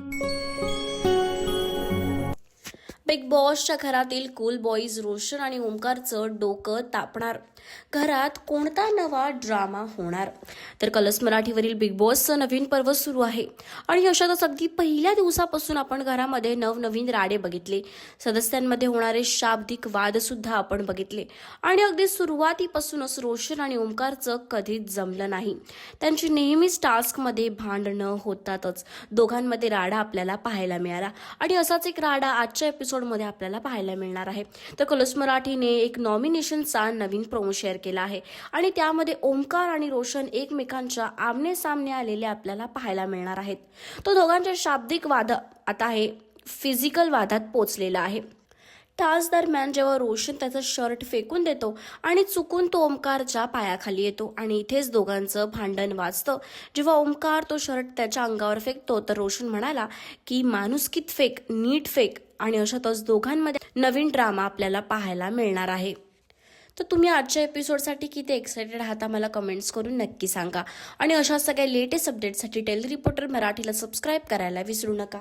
you बॉसच्या घरातील cool boys Roshan आणि ओमकारचं डोकं तापणार. घरात कोणता नवा ड्रामा होणार? तर कलर्स मराठीवरील बिग बॉसचं नवीन पर्व सुरू आहे. आणि अशातच अगदी पहिल्या दिवसापासून आपण घरामध्ये नवनवीन राडे बघितले. सदस्यांमध्ये होणारे शाब्दिक वाद सुद्धा आपण बघितले. आणि अगदी सुरुवातीपासूनच रोशन आणि ओमकारचं कधीच जमलं नाही. त्यांची नेहमीच टास्कमध्ये भांडणं होतातच. दोघांमध्ये राडा आपल्याला पाहायला मिळाला. आणि असाच एक राडा आजच्या एपिसोडमध्ये आपल्याला पाहायला मिळणार आहे. तर कलर्स मराठीने एक नॉमिनेशनचा नवीन प्रोमो शेअर केला आहे. आणि त्यामध्ये ओमकार आणि रोशन एकमेकांच्या आमने सामने आलेले आपल्याला पाहायला मिळणार आहेत. तो दोघांच्या शाब्दिक वाद आता हे फिजिकल वादात पोचलेला आहे. तास दरम्यान जेव्हा रोशन त्याचं शर्ट फेकून देतो आणि चुकून तो ओमकारच्या पायाखाली येतो आणि इथेच दोघांचं भांडण वाजतं जेव्हा ओमकार तो शर्ट त्याच्या अंगावर फेकतो तर रोशन म्हणाला की माणुसकीत फेक नीट फेक आणि अशातच दोघांमध्ये नवीन ड्रामा आपल्याला पाहायला मिळणार आहे. तर तुम्ही आजच्या एपिसोडसाठी किती एक्सायटेड आहात मला कमेंट्स करून नक्की सांगा. आणि अशा सगळ्या लेटेस्ट अपडेटसाठी टेली रिपोर्टर मराठीला सबस्क्राईब करायला विसरू नका.